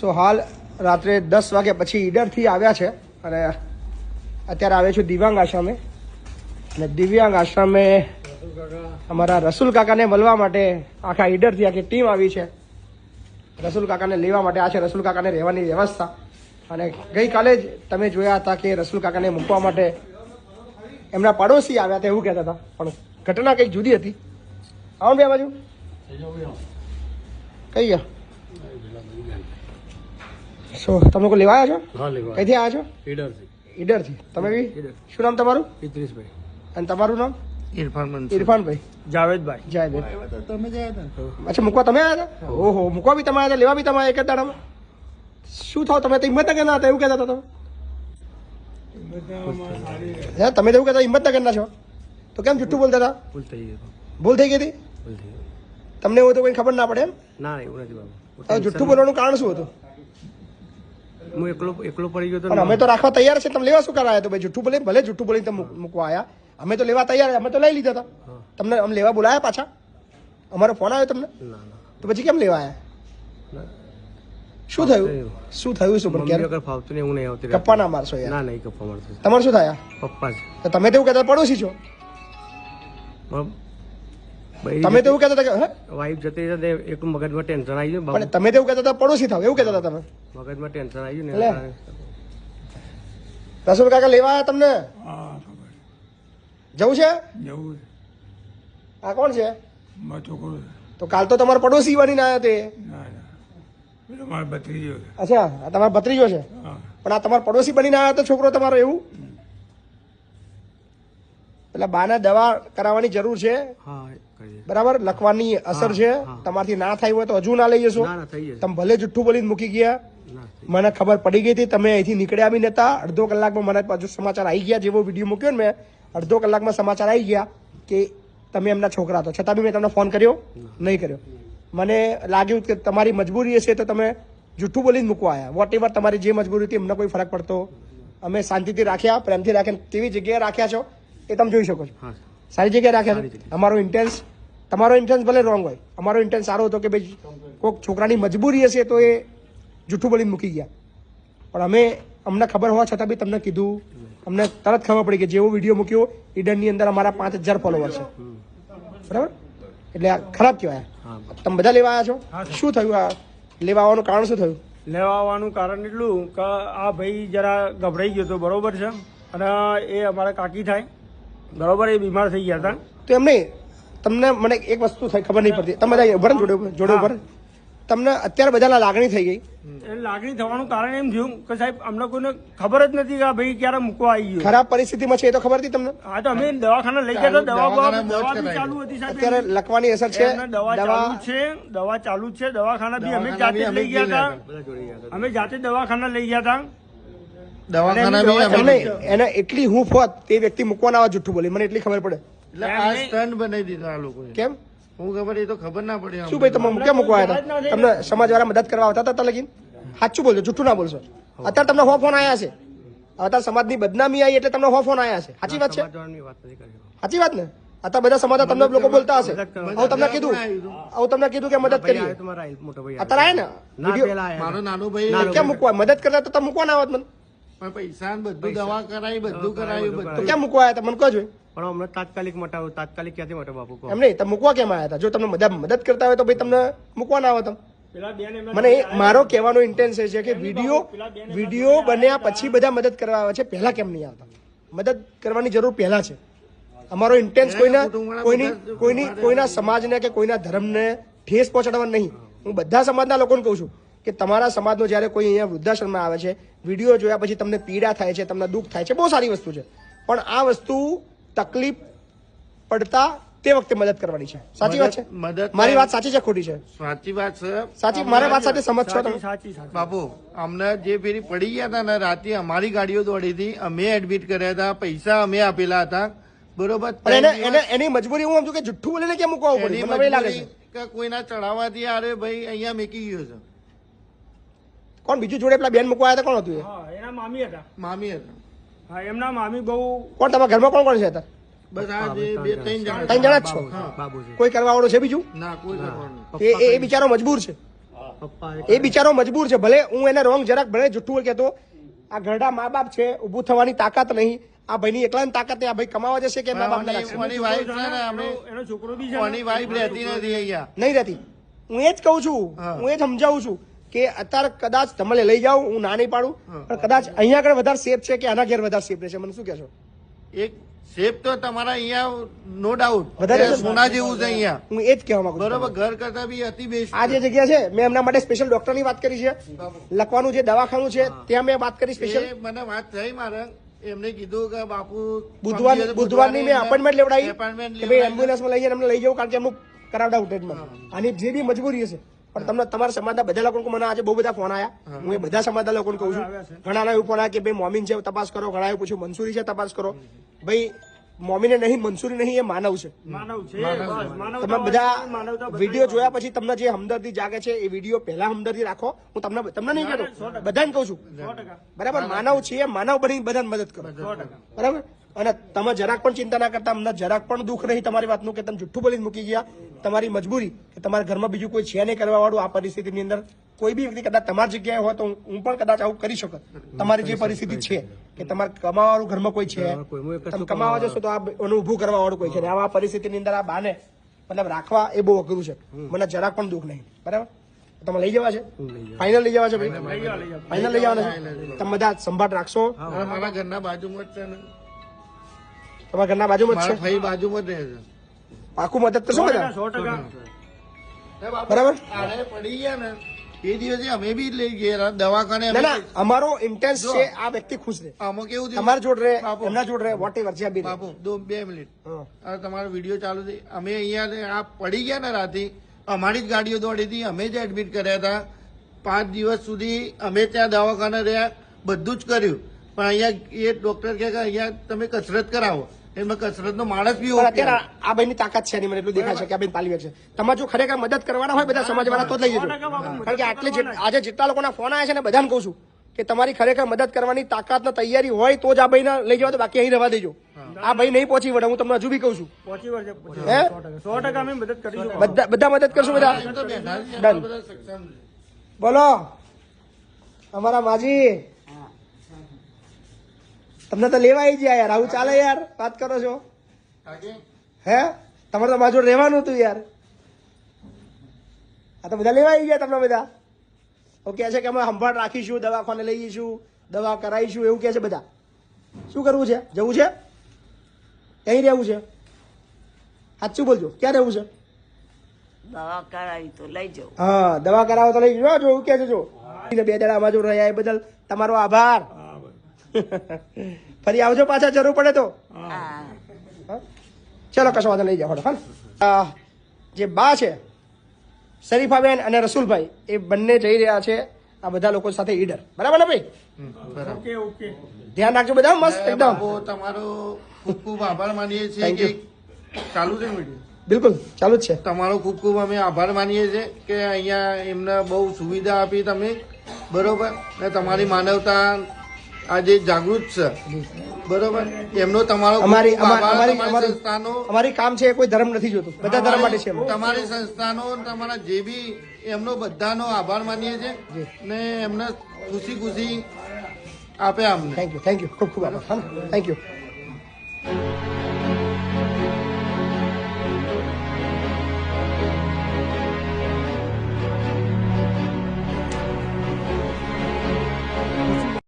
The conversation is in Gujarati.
સો હાલ રાત્રે દસ વાગ્યા પછી ઈડરથી આવ્યા છે અને અત્યારે આવ્યા છું દિવ્યાંગ આશ્રમે. અને દિવ્યાંગ આશ્રમે અમારા રસુલ કાકાને મળવા માટે આખા ઈડરથી આખી ટીમ આવી છે. રસુલ કાકાને લેવા માટે આ છે રસુલ કાકાને રહેવાની વ્યવસ્થા. અને ગઈકાલે જ તમે જોયા હતા કે રસુલ કાકાને મૂકવા માટે એમના પડોશી આવ્યા હતા એવું કહેતા હતા. પણ ઘટના કંઈક જુદી હતી. આવો બે બાજુ. કઈ ગયા? શું? તમે લોકો લેવા આવ્યા છો? હા લેવા કઈથી આવ્યા છો? ઈડરથી. ઈડરથી. તમે બી? શું નામ તમારું? ઇત્રીસભાઈ અને તમારું નામ? ઇરફાન ઇરફાનભાઈ. જાવેદભાઈ. તમે હતા અચ્છા મૂકવા તમે આવ્યા હતા? ઓહો મૂકવા બી તમે આવ્યા લેવા બી તમે એક જ દાડામાં? શું થાવ? તમે તો હિંમતનગર ના હતા એવું કહેતા હતા તમે? હે તમે તો એવું કહેતા હિંમતનગર ના છો? તો કેમ જુઠ્ઠું બોલતા હતા? ભૂલ થઈ ગઈ ભૂલ થઈ ગઈ હતી? ભૂલ થઈ તમને એવું તો કોઈ ખબર ના પડે એમ? ના ના એવું નથી બાબુ જુઠ્ઠું બોલવાનું કારણ શું હતું? હું એકલો એકલો પડી ગયો તો અમે તો રાખવા તૈયાર છે. તમે લેવા શું કરાયા? તો ભાઈ જુઠ્ઠું બોલે ભલે જુઠ્ઠું બોલીને તમે મૂકવા આવ્યા અમે તો લેવા તૈયાર અમે તો લઈ લીધા હતા. તમને અમે લેવા બોલાયા પાછા? અમારો ફોન આવ્યો તમને? તો પછી કેમ લેવા આવ્યા શું થયું. શું થયું શું? પણ ક્યારે? ફાવતું નહીં હું નહીં આવતી કપ્પા ના મારશો યાર. ના નહીં કપ્પા મારતો. તમારું શું થયા? પપ્પા તો તમે તેવું કહેતા પડોશી છો. તમે તો એવું કહેતા હતા કે વાઈફ જતી હતા તે એકલું મગજમાં ટેન્શન આવી ગયું પણ તમે તો એવું કહેતા હતા પડોશી થાવ એવું કહેતા હતા તમે? મગજમાં ટેન્શન આવી ગયું ને રસુલ કાકા લેવા આવ્યા તમને? જવું છે? જવું આ કોણ છે? છોકરો તો કાલ તો તમારો પડોશી બનીને આવ્યા તે. ના ના. પેલો મારો ભત્રીજો અચ્છા આ તમારો ભત્રીજો છે. હા. પણ આ તમારો પડોશી બનીને આવ્યા તો છોકરો તમારો એવું? પેલા બાને દવા કરાવવાની જરૂર છે? હા. બરાબર? લખવાની અસર છે. તમારથી ના થાય હોય તો હજુ ના લઈ જશો. તમે ભલે જુઠ્ઠું બોલીને મૂકી ગયા. મને ખબર પડી ગઈ હતી તમે અહીંથી નીકળ્યા બી નતા. અડધો કલાકમાં મને પાછું સમાચાર આવી ગયા જેવો વીડિયો મૂક્યો ને મેં. અડધો કલાકમાં સમાચાર આવી ગયા કે તમે એમના છોકરા હતો છતાં બી મેં તમને ફોન કર્યો. નહીં કર્યો. મને લાગ્યું કે તમારી મજબૂરી હશે તો તમે જુઠ્ઠું બોલીને મૂકવા આવ્યા વોટ એવર તમારી જે મજબૂરી હતી એમને કોઈ ફરક પડતો? અમે શાંતિથી રાખ્યા પ્રેમથી રાખ્યા. કેવી જગ્યાએ રાખ્યા છો એ તમે જોઈ શકો છો. સારી જગ્યાએ રાખ્યા અમારો ઇન્ટેન્સ તમારો ઇન્ટેન્સ ભલે રોંગ હોય અમારો ઇન્ટેન્સ સારો હતો કે ભાઈ કોઈક છોકરાની મજબૂરી હશે તો એ જૂઠું બોલીને મૂકી ગયા. પણ અમે અમને ખબર હોવા છતાં બી તમને કીધું અમને તરત ખબર પડી કે જેવો વીડિયો મૂક્યો ઈડનની અંદર અમારા પાંચ હજાર ફોલોવર છે. બરાબર? એટલે આ ખરાબ કહેવાય. તમે બધા લેવા આવ્યા છો? શું થયું આ? લેવા આવવાનું કારણ શું થયું? લેવા આવવાનું કારણ એટલું કે આ ભાઈ જરા ગભરાઈ ગયો હતો બરોબર છે. અને એ અમારા કાકી થાય. બરોબર એ બીમાર થઈ ગયા હતા. તો એમ નહીં તમને મને એક વસ્તુ થઈ ખબર નહીં પડતી. તમે બધા ઊભા જોડે જોડે ઊભા તમને અત્યારે બધાના લાગણી થઈ ગઈ. લાગણી થવાનું કારણ એમ થયું કે સાહેબ અમને કોઈને ખબર જ નથી કે ભાઈ ક્યારે મૂકવા આવી ગયો. ખરાબ પરિસ્થિતિમાં છે એ તો ખબર હતી તમને? હા તો અમે દવાખાના લઈ ગયા દવા ચાલુ હતી સાહેબ. અત્યારે લખવાની અસર છે દવા ચાલુ છે દવા ચાલુ છે દવાખાના બી અમે જાતે લઈ ગયા હતા. અમે જાતે દવાખાના લઈ ગયા હતા. દવાખાના એને એટલી હું ફોત તે વ્યક્તિ મૂકવાના આવા જુઠ્ઠું બોલી. મને એટલી ખબર પડે. એટલે આ સ્ટન્ટ બનાવી દીધા આ લોકોએ. કેમ? હું ખબર એ તો ખબર ના પડી શું ભાઈ તમે કેમ મૂકવા આવ્યા હતા? તમને સમાજ વાળા મદદ કરવા આવતા હતા લગીન? સાચું બોલજો જુઠ્ઠું ના બોલશો. અત્યારે તમને હો ફોન આવ્યા છે. અત્યારે સમાજની બદનામી આવી એટલે તમને હો ફોન આવ્યા છે. સાચી વાત છે? સાચી વાત ને? અત્યારે બધા સમાજ તમને લોકો બોલતા હશે. હું તમને કીધું. હું તમને કીધું કે મદદ કરી અત્યારે આવે ને? ના મારો નાનો ભાઈ કેમ મૂકવા? મદદ કરતા તો તમે મૂકવાના આવત મને. પૈસા બધું દવા કરાવી બધું કરાવ્યું બધું કેમ મૂકવા આવ્યા હતા? મને કહો જોઈએ પણ અમને તાત્કાલિક મટાવો તાત્કાલિક ક્યાંથી મટાવો બાપુ એમ નહીં તમે મૂકવા કેમ આવ્યા હતા? જો તમને મદદ મદદ કરતા હોય તો ભાઈ તમને મૂકવા ના આવત તમે. મને મારો કહેવાનો ઇન્ટેન્સ એ છે કે વીડિયો વીડિયો બન્યા પછી બધા મદદ કરવા આવે છે પહેલા કેમ નહીં આવતા? મદદ કરવાની જરૂર પહેલા છે. અમારો ઇન્ટેન્સ કોઈના કોઈની કોઈની કોઈના સમાજને કે કોઈના ધર્મને ઠેસ પહોંચાડવા નહીં. હું બધા સમાજના લોકોને કહું છું કે તમારા સમાજનો જ્યારે કોઈ અહીંયા વૃદ્ધાશ્રમમાં આવે છે વીડિયો જોયા પછી તમને પીડા થાય છે તમને દુઃખ થાય છે બહુ સારી વસ્તુ છે. પણ આ વસ્તુ તકલીફ પડતા તે વખતે મદદ કરવાની છે. સાચી વાત છે? મદદ- મારી વાત સાચી છે ખોટી છે? સાચી વાત છે. સાચી મારા વાત સાથે સમજ છો તમે? સાચી સાચી બાપુ અમને જે ફેરી પડી ગયા હતા ને રાતે અમારી ગાડીઓ દોડી હતી અમે એડમિટ કર્યા હતા પૈસા અમે આપેલા હતા. બરોબર? એને એને એની મજબૂરી હું સમજુ કે જુઠ્ઠું બોલીને કેમ મૂકવા મને લાગે છે. કે કોઈના ચડાવવાથી અરે ભાઈ અહીંયા મેકી ગયો છે. કોણ બીજું જોડે પેલા બેન મૂકવા આવ્યા હતા? કોણ હતું એ? એના મામી હતા. મામી હતા. હા એમના મામી બહુ કોણ તમારા ઘરમાં કોણ કોણ છે અત્યારે? બસ આ જે બે ત્રણ જણા જ છો? કોઈ કરવા વાળો છે બીજું? ના કોઈ એ એ- એ બિચારો મજબૂર છે. એ બિચારો મજબૂર છે. ભલે હું એને રોંગ જરાક ભલે જુઠ્ઠું કહેતો આ ઘરડા મા બાપ છે ઊભું થવાની તાકાત નહીં. આ ભાઈની એકલાની તાકાત આ ભાઈ કમાવા જશે કે મા બાપ એનો- છોકરો બી છે ને. કોની વાઈફ રહેતી નથી અહીંયા. નહીં રહેતી. હું એ જ કહું છું. હું એ જ સમજાવું છું. કે અત્યારે કદાચ તમને લઈ જાઉં હું ના નહીં પાડું. પણ કદાચ અહીંયા આગળ વધારે સેફ છે કે આના ઘેર વધારે સેફ રહેશે? મને શું કહેશો? એક સેફ તો તમારા અહીંયા નો ડાઉટ વધારે સોના જેવું છે અહીંયા. હું એ જ કહેવા માંગુ બરોબર ઘર કરતા બી અતિ બેસ્ટ આ જે જગ્યા છે મેં એમના માટે સ્પેશિયલ ડોક્ટરની વાત કરી છે. લખવાનું જે દવાખાનું છે ત્યાં મેં વાત કરી સ્પેશિયલ મને વાત થઈ મારે. એમને કીધું કે બાપુ બુધવાર બુધવારની મેં અપોઇન્ટમેન્ટ લેવડાવી કે ભાઈ એમ્બ્યુલન્સમાં લઈ જઈને એમને લઈ જવું કારણ કે એમનું કરાવડા ટ્રીટમેન્ટ આની જે બી મજબૂરી હશે પણ તમને તમારા સમાજના બધા લોકો મને આજે બહુ બધા ફોન આવ્યા હું. એ બધા સમાજના લોકોને કહું છું. ઘણા એવું ફોન આવ્યા કે ભાઈ મોમીન છે તપાસ કરો ઘણા એવું પૂછ્યું મંસૂરી છે તપાસ કરો. ભાઈ મોમીને નહીં મનસુરી નહીં એ માનવ છે. માનવ છે બસ, માનવતા તમે બધા વીડિયો જોયા પછી તમને જે હમદર્દી જાગે છે એ વીડિયો પહેલા હમદર્દી રાખો. હું તમને તમને નહીં કહેતો. બધાને કહું છું. બરાબર? માનવ છીએ માનવ બની બધાને મદદ કરો. બરાબર? અને તમે જરાક પણ ચિંતા ના કરતા અમને જરાક પણ દુઃખ નહીં તમારી વાતનું કે તમે જુઠ્ઠું બોલીને મૂકી ગયા. તમારી મજબૂરી કે તમારા ઘરમાં બીજું કોઈ છે નહીં કરવા વાળું આ પરિસ્થિતિની અંદર. કોઈ બી વ્યક્તિ કદાચ તમારી જગ્યાએ હોય તો હું- પણ કદાચ આવું કરી શકત. તમારી જે પરિસ્થિતિ છે કે તમારે કમાવાળું ઘરમાં કોઈ છે તમે કમાવા જશો તો આ ઊભું કરવા વાળું કોઈ છે ને આવા પરિસ્થિતિની અંદર આ બાને મતલબ રાખવા એ બહુ અઘરું છે. મને જરાક પણ દુઃખ નહીં. બરાબર? તમે લઈ જવા છે? ફાઇનલ લઈ જવા. છે ભાઈ? ફાઈનલ લઈ ફાઇનલ લઈ જવાના છે? તમે બધા સંભાળ રાખશો. મારા ઘરના બાજુમાં જ છે ને. તમારા ઘરના બાજુમાં જ છે? ભાઈ બાજુમાં જ રહે છે. પાકું મદદ કરશો સો બધા? ટકા. સો ટકા બરાબર? પડી ગયા ને એ દિવસે અમે બી લઈ ગયા દવાખાને ના અમારો ઇન્ટેન્સ છે આ વ્યક્તિ ખુશ રહે. આમાં કેવું છે? તમારા જોડ રહે. એમના જોડ રહે વોટ એવર છે. બાપુ દો બે મિનિટ. તમારો વીડિયો ચાલુ છે. અમે અહીંયા આ પડી ગયા ને રાતે અમારી જ ગાડીઓ દોડી હતી અમે જ એડમિટ કર્યા હતા. પાંચ દિવસ સુધી અમે ત્યાં દવાખાને રહ્યા બધું જ કર્યું. પણ અહીંયા એ ડોક્ટર કે અહીંયા તમે કસરત કરાવો. એમાં કસરતનો માણસ બી હોય અત્યારે આ- ભાઈની તાકાત છે નહીં મને એટલું દેખાય છે કે આ બેન પાલવી છે. તમારે જો ખરેખર મદદ કરવાના હોય બધા સમાજવાળા તો જ લઈ જજો. કારણ કે આટલે આજે જેટલા લોકોના ફોન આવ્યા છે ને બધાને કહું છું કે તમારી ખરેખર મદદ કરવાની તાકાત ને તૈયારી હોય તો જ આ ભાઈને લઈ જવા તો બાકી અહીં રહેવા દેજો. આ ભાઈ નહીં પહોંચી વળે હું તમને હજુ બી કહું છું. સો ટકા બધા બધા મદદ કરશું બધા. બોલો. અમારા માજી. તમને તો લેવા આવી ગયા યાર. આવું ચાલે યાર. વાત કરો છો. હે? તમારે તો બાજુ રહેવાનું હતું યાર. આ તો બધા લેવા આવી ગયા તમને બધા. ઓ કહે છે કે અમે સંભાળ રાખીશું દવાખાને લઈ જઈશું દવા કરાવીશું એવું કહે છે બધા. શું કરવું છે? જવું છે? ક્યાં રહેવું છે? સાચું બોલજો? ક્યાં રહેવું છે? દવા કરાવી તો લઈ જાઉં હા દવા કરાવો તો લઈ જજો જો એવું કહે છે જો. બે દાડા અમારા રહ્યા એ બદલ તમારો આભાર. ફરી આવજો પાછા જરૂર પડે તો. હા. હા? ચલો કશો વાંધો લઈ જાઓ હા જે બા છે શરીફાબેન અને રસુલભાઈ એ બંને જઈ રહ્યા છે આ બધા લોકો સાથે ઈડર. બરાબર ને ભાઈ? Okay okay. ધ્યાન રાખજો બધા મસ્ત એકદમ. તમારો ખૂબ ખૂબ આભાર માનીએ છીએ કે ચાલુ છે વીડિયો બિલકુલ ચાલુ જ છે. તમારો ખૂબ ખૂબ અમે આભાર માનીએ છીએ કે અહીંયા એમને બહુ સુવિધા આપી તમે. બરોબર? ને તમારી માનવતા આજે જાગૃત છે. બરોબર? એમનો તમારો અમારી સંસ્થાનો અમારી કામ છે કોઈ ધર્મ નથી જોતું. બધા ધર્મ માટે છે તમારી સંસ્થાનો તમારા જે બી એમનો બધાનો આભાર માનીએ છીએ ને એમને ખુશી ખુશી આપે અમને. થેન્ક યુ થેન્ક યુ ખૂબ ખૂબ આભાર. Thank you